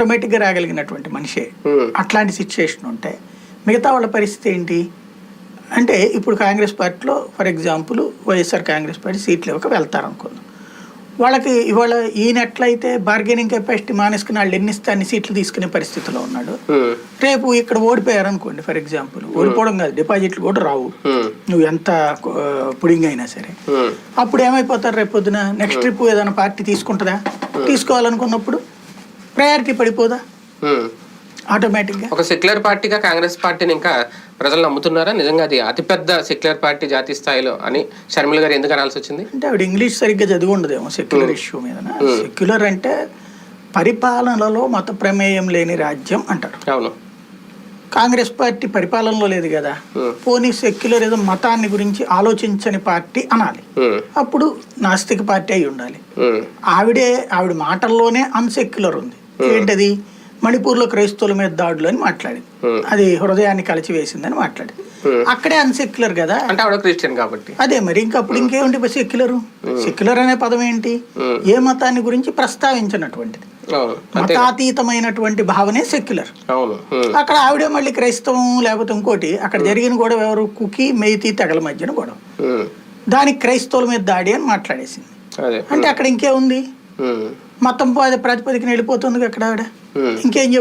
ఆటోమేటిక్గా రాగలిగినటువంటి మనిషే. ఉమ్, అట్లాంటి సిచ్యుయేషన్ ఉంటే మిగతా వాళ్ళ పరిస్థితి ఏంటి? అంటే ఇప్పుడు కాంగ్రెస్ పార్టీలో for example YSR Congress party సీట్లు ఇవ్వక వెళ్తారనుకుందాం. వాళ్ళకి ఇవాళ ఈయన ఎట్లయితే బార్గెనింగ్ కెపాసిటీ మానేసుకుని వాళ్ళు ఎన్ని అన్ని సీట్లు తీసుకునే పరిస్థితిలో ఉన్నాడు. ఉమ్, రేపు ఇక్కడ ఓడిపోయారనుకోండి ఫర్ ఎగ్జాంపుల్ ఓడిపోవడం కాదు డిపాజిట్లు కూడా రావు. నువ్వు ఎంత పుడింగ్ అయినా సరే. అప్పుడు ఏమైపోతారు రేపు పొద్దున నెక్స్ట్ ట్రిప్ ఏదైనా పార్టీ తీసుకుంటుందా? తీసుకోవాలనుకున్నప్పుడు? ప్రయారిటీ పడిపోదా. ఆటోమేటిక్గా ఒక సెక్యులర్ పార్టీగా కాంగ్రెస్ పార్టీని ఇంకా ప్రజలు నమ్ముతున్నారా? నిజంగా అది అతిపెద్ద సెక్యులర్ పార్టీ జాతీయ స్థాయిలో అని షర్మిల గారు ఎందుకు అనాల్సి వచ్చింది? అంటే ఆవిడ ఇంగ్లీష్ సరిగ్గా చదివి ఉండదేమో సెక్యులర్ ఇష్యూ మీద. సెక్యులర్ అంటే పరిపాలనలో మత ప్రమేయం లేని రాజ్యం అంటారు. అవును. కాంగ్రెస్ పార్టీ పరిపాలనలో లేదు కదా. పోనీ సెక్యులరిజం మతాన్ని గురించి ఆలోచించని పార్టీ అనాలి. అప్పుడు నాస్తిక పార్టీ అయి ఉండాలి. ఆవిడే ఆవిడ మాటల్లోనే అన్సెక్యులర్ ఉంది. ఏంటది? మణిపూర్లో క్రైస్తవుల మీద దాడులు అని మాట్లాడింది. అది హృదయాన్ని కలిచివేసిందని మాట్లాడింది. Hmm. అక్కడే అన్సెక్యులర్ కదా? అంటే ఆవిడ క్రిస్టియన్ కాబట్టి. అదే మరి ఇంకప్పుడు ఇంకేముంది సెక్యులర్? సెక్యులర్ అనే పదం ఏంటి. ఏ మతాన్ని గురించి ప్రస్తావించినటువంటిది? మతాతీతమైనటువంటి భావనే సెక్యులర్. అక్కడ ఆవిడే మళ్ళీ క్రైస్తవం లేకపోతే ఇంకోటి అక్కడ జరిగిన గొడవ ఎవరు? కుకి మెయితి తెగల మధ్యన గొడవ. దానికి క్రైస్తవుల మీద దాడి అని మాట్లాడేసింది. అంటే అక్కడ ఇంకేముంది? ఉమ్, మతం ప్రాతిపదికన వెళ్ళిపోతుంది అక్కడ ఆవిడ. ఇంకేం చెప్